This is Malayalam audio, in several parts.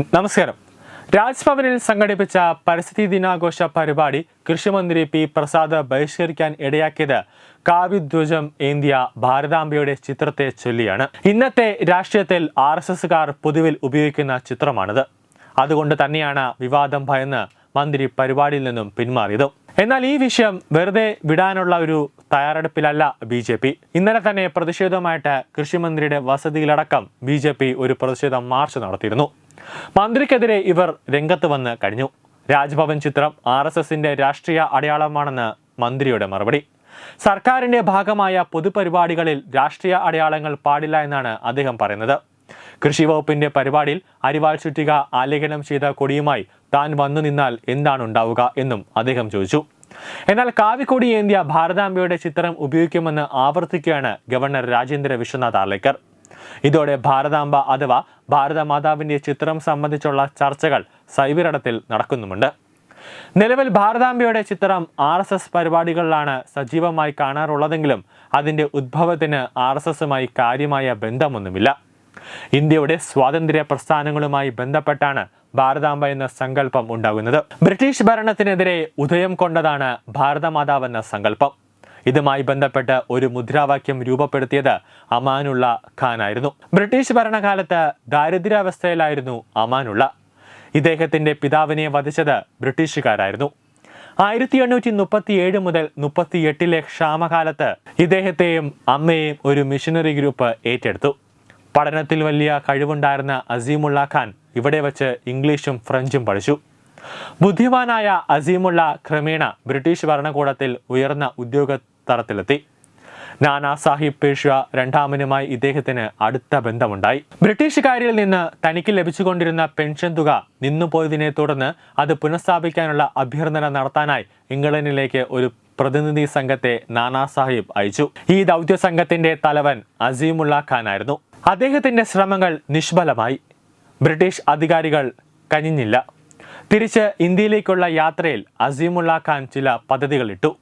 നമസ്കാരം. രാജ്ഭവനിൽ സംഘടിപ്പിച്ച പരിസ്ഥിതി ദിനാഘോഷ പരിപാടി കൃഷിമന്ത്രി പി പ്രസാദ് ബഹിഷ്കരിക്കാൻ ഇടയാക്കിയത് കാവ്യധ്വജം ഏന്തിയ ഭാരതാംബയുടെ ചിത്രത്തെ ചൊല്ലിയാണ്. ഇന്നത്തെ രാഷ്ട്രീയത്തിൽ ആർ എസ് എസുകാർ പൊതുവിൽ ഉപയോഗിക്കുന്ന ചിത്രമാണിത്. അതുകൊണ്ട് തന്നെയാണ് വിവാദം ഭയന്ന് മന്ത്രി പരിപാടിയിൽ നിന്നും പിന്മാറിയത്. എന്നാൽ ഈ വിഷയം വെറുതെ വിടാനുള്ള ഒരു തയ്യാറെടുപ്പിലല്ല ബി ജെ പി. ഇന്നലെ തന്നെ പ്രതിഷേധവുമായിട്ട് കൃഷിമന്ത്രിയുടെ വസതിയിലടക്കം ബി ജെ പി ഒരു പ്രതിഷേധ മാർച്ച് നടത്തിയിരുന്നു. മന്ത്രിക്കെതിരെ ഇവർ രംഗത്ത് വന്ന് കഴിഞ്ഞു. രാജ്ഭവൻ ചിത്രം ആർ എസ് എസിന്റെ രാഷ്ട്രീയ അടയാളമാണെന്ന് മന്ത്രിയുടെ മറുപടി. സർക്കാരിന്റെ ഭാഗമായ പൊതുപരിപാടികളിൽ രാഷ്ട്രീയ അടയാളങ്ങൾ പാടില്ല എന്നാണ് അദ്ദേഹം പറയുന്നത്. കൃഷി വകുപ്പിന്റെ പരിപാടിയിൽ അരിവാൾ ചുറ്റിക ആലേഖനം ചെയ്ത കൊടിയുമായി താൻ വന്നു നിന്നാൽ എന്താണ് ഉണ്ടാവുക എന്നും അദ്ദേഹം ചോദിച്ചു. എന്നാൽ കാവിക്കൊടി ഏന്ത്യ ഭാരതാംബയുടെ ചിത്രം ഉപയോഗിക്കുമെന്ന് ആവർത്തിക്കുകയാണ് ഗവർണർ രാജേന്ദ്ര വിശ്വനാഥ് ആർലേക്കർ ഇതോടെ ഭാരതാംബ അഥവാ ഭാരതമാതാവിന്റെ ചിത്രം സംബന്ധിച്ചുള്ള ചർച്ചകൾ സൈബിരടത്തിൽ നടക്കുന്നുമുണ്ട്. നിലവിൽ ഭാരതാംബയുടെ ചിത്രം ആർ എസ് എസ് പരിപാടികളിലാണ് സജീവമായി കാണാറുള്ളതെങ്കിലും അതിന്റെ ഉദ്ഭവത്തിന് ആർ എസ് എസുമായി കാര്യമായ ബന്ധമൊന്നുമില്ല. ഇന്ത്യയുടെ സ്വാതന്ത്ര്യ പ്രസ്ഥാനങ്ങളുമായി ബന്ധപ്പെട്ടാണ് ഭാരതാംബ എന്ന സങ്കല്പം ഉണ്ടാകുന്നത്. ബ്രിട്ടീഷ് ഭരണത്തിനെതിരെ ഉദയം കൊണ്ടതാണ് ഭാരതമാതാവ് എന്ന സങ്കല്പം. ഇതുമായി ബന്ധപ്പെട്ട് ഒരു മുദ്രാവാക്യം രൂപപ്പെടുത്തിയത് അമാനുള്ള ഖാനായിരുന്നു. ബ്രിട്ടീഷ് ഭരണകാലത്ത് ദാരിദ്ര്യാവസ്ഥയിലായിരുന്നു അമാനുള്ള. ഇദ്ദേഹത്തിന്റെ പിതാവിനെ വധിച്ചത് ബ്രിട്ടീഷുകാരായിരുന്നു. ആയിരത്തി എണ്ണൂറ്റി മുപ്പത്തി ഏഴ് മുതൽ മുപ്പത്തി എട്ടിലെ ക്ഷാമകാലത്ത് ഇദ്ദേഹത്തെയും അമ്മയെയും ഒരു മിഷനറി ഗ്രൂപ്പ് ഏറ്റെടുത്തു. പഠനത്തിൽ വലിയ കഴിവുണ്ടായിരുന്ന അസീമുള്ള ഖാൻ ഇവിടെ വച്ച് ഇംഗ്ലീഷും ഫ്രഞ്ചും പഠിച്ചു. ബുദ്ധിമാനായ അസീമുള്ള ക്രമേണ ബ്രിട്ടീഷ് ഭരണകൂടത്തിൽ ഉയർന്ന ഉദ്യോഗ തലത്തിലെത്തി നാനാ സാഹിബ് പേഷ്വ രണ്ടാമനുമായി ഇദ്ദേഹത്തിന് അടുത്ത ബന്ധമുണ്ടായി. ബ്രിട്ടീഷുകാരിൽ നിന്ന് തനിക്ക് ലഭിച്ചുകൊണ്ടിരുന്ന പെൻഷൻ തുക നിന്നുപോയതിനെ തുടർന്ന് അത് പുനഃസ്ഥാപിക്കാനുള്ള അഭ്യർത്ഥന നടത്താനായി ഇംഗ്ലണ്ടിലേക്ക് ഒരു പ്രതിനിധി സംഘത്തെ നാനാ സാഹിബ് അയച്ചു. ഈ ദൗത്യ സംഘത്തിന്റെ തലവൻ അസീമുള്ള ഖാൻ ആയിരുന്നു അദ്ദേഹത്തിന്റെ ശ്രമങ്ങൾ നിഷ്ഫലമായി. ബ്രിട്ടീഷ് അധികാരികൾ കനിഞ്ഞില്ല. തിരിച്ച് ഇന്ത്യയിലേക്കുള്ള യാത്രയിൽ അസീമുള്ള ഖാൻ ചില പദ്ധതികൾ ഇട്ടു.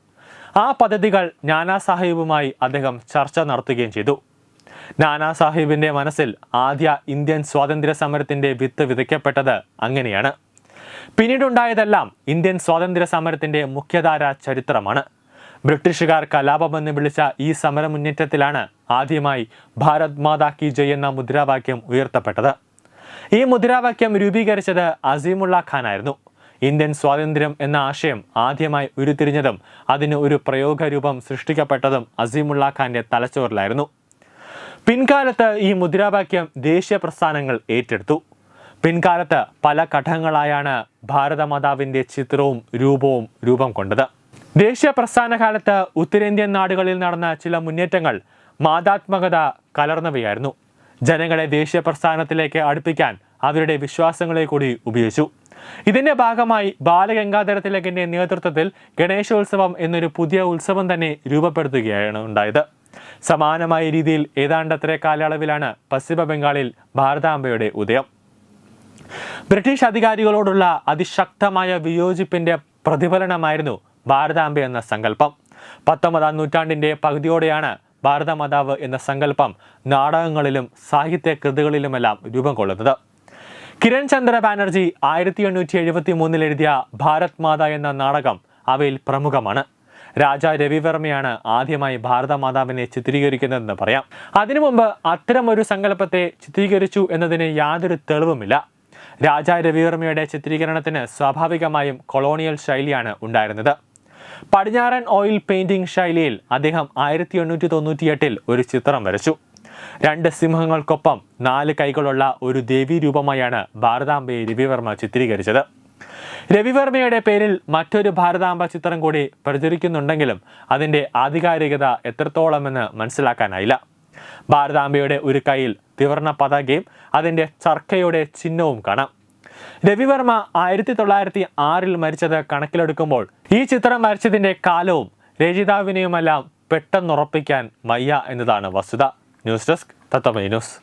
ആ പദ്ധതികൾ നാനാ സാഹിബുമായി അദ്ദേഹം ചർച്ച നടത്തുകയും ചെയ്തു. നാനാ സാഹിബിന്റെ മനസ്സിൽ ആദ്യ ഇന്ത്യൻ സ്വാതന്ത്ര്യ സമരത്തിന്റെ വിത്ത് വിതയ്ക്കപ്പെട്ടത് അങ്ങനെയാണ്. പിന്നീടുണ്ടായതെല്ലാം ഇന്ത്യൻ സ്വാതന്ത്ര്യ സമരത്തിന്റെ മുഖ്യധാര ചരിത്രമാണ്. ബ്രിട്ടീഷുകാർ കലാപമെന്ന് വിളിച്ച ഈ സമര മുന്നേറ്റത്തിലാണ് ആദ്യമായി ഭാരത് മാതാ കി ജയ് എന്ന മുദ്രാവാക്യം ഉയർത്തപ്പെട്ടത്. ഈ മുദ്രാവാക്യം രൂപീകരിച്ചത് അസീമുള്ള ഖാനായിരുന്നു. ഇന്ത്യൻ സ്വാതന്ത്ര്യം എന്ന ആശയം ആദ്യമായി ഉരുത്തിരിഞ്ഞതും അതിന് ഒരു പ്രയോഗരൂപം സൃഷ്ടിക്കപ്പെട്ടതും അസീമുള്ള ഖാന്റെ തലച്ചോറിലായിരുന്നു. പിൻകാലത്ത് ഈ മുദ്രാവാക്യം ദേശീയ പ്രസ്ഥാനങ്ങൾ ഏറ്റെടുത്തു. പിൻകാലത്ത് പല ഘട്ടങ്ങളായാണ് ഭാരതമാതാവിന്റെ ചിത്രവും രൂപവും രൂപം കൊണ്ടത്. ദേശീയ പ്രസ്ഥാന കാലത്ത് ഉത്തരേന്ത്യൻ നാടുകളിൽ നടന്ന ചില മുന്നേറ്റങ്ങൾ മാതാത്മകത കലർന്നവയായിരുന്നു. ജനങ്ങളെ ദേശീയ പ്രസ്ഥാനത്തിലേക്ക് അടുപ്പിക്കാൻ അവരുടെ വിശ്വാസങ്ങളെ കൂടി ഉപയോഗിച്ചു. ഇതിന്റെ ഭാഗമായി ബാലഗംഗാധര തിലകിന്റെ നേതൃത്വത്തിൽ ഗണേശോത്സവം എന്നൊരു പുതിയ ഉത്സവം തന്നെ രൂപപ്പെടുത്തുകയാണ് ഉണ്ടായത്. സമാനമായ രീതിയിൽ ഏതാണ്ടത്ര കാലയളവിലാണ് പശ്ചിമ ബംഗാളിൽ ഭാരതാംബയുടെ ഉദയം. ബ്രിട്ടീഷ് അധികാരികളോടുള്ള അതിശക്തമായ വിയോജിപ്പിന്റെ പ്രതിഫലനമായിരുന്നു ഭാരതാംബ എന്ന സങ്കല്പം. പത്തൊമ്പതാം നൂറ്റാണ്ടിന്റെ പകുതിയോടെയാണ് ഭാരതമാതാവ് എന്ന സങ്കല്പം നാടകങ്ങളിലും സാഹിത്യ കൃതികളിലുമെല്ലാം രൂപം കൊള്ളുന്നത്. കിരൺ ചന്ദ്ര ബാനർജി ആയിരത്തി എണ്ണൂറ്റി എഴുപത്തി മൂന്നിൽ എഴുതിയ ഭാരത് മാത എന്ന നാടകം അവയിൽ പ്രമുഖമാണ്. രാജ രവിവർമ്മയാണ് ആദ്യമായി ഭാരതമാതാവിനെ ചിത്രീകരിക്കുന്നതെന്ന് പറയാം. അതിനു മുമ്പ് അത്തരം ഒരു സങ്കല്പത്തെ ചിത്രീകരിച്ചു എന്നതിന് യാതൊരു തെളിവുമില്ല. രാജ രവിവർമ്മയുടെ ചിത്രീകരണത്തിന് സ്വാഭാവികമായും കൊളോണിയൽ ശൈലിയാണ് ഉണ്ടായിരുന്നത്. പടിഞ്ഞാറൻ ഓയിൽ പെയിന്റിംഗ് ശൈലിയിൽ അദ്ദേഹം ആയിരത്തി എണ്ണൂറ്റി തൊണ്ണൂറ്റിയെട്ടിൽ ഒരു ചിത്രം വരച്ചു. രണ്ട് സിംഹങ്ങൾക്കൊപ്പം നാല് കൈകളുള്ള ഒരു ദേവീ രൂപമായാണ് ഭാരതാംബയെ രവിവർമ്മ ചിത്രീകരിച്ചത്. രവിവർമ്മയുടെ പേരിൽ മറ്റൊരു ഭാരതാംബ ചിത്രം കൂടി പ്രചരിക്കുന്നുണ്ടെങ്കിലും അതിന്റെ ആധികാരികത എത്രത്തോളമെന്ന് മനസ്സിലാക്കാനായില്ല. ഭാരതാംബയുടെ ഒരു കൈയിൽ ത്രിവർണ പതാകയും അതിന്റെ ചർക്കയുടെ ചിഹ്നവും കാണാം. രവിവർമ്മ ആയിരത്തി തൊള്ളായിരത്തി ആറിൽ മരിച്ചത് കണക്കിലെടുക്കുമ്പോൾ ഈ ചിത്രം വരച്ചതിന്റെ കാലവും രചയിതാവിനെയുമെല്ലാം പെട്ടെന്നുറപ്പിക്കാൻ വയ്യ എന്നതാണ് വസ്തുത. News desk തത്തമൈ news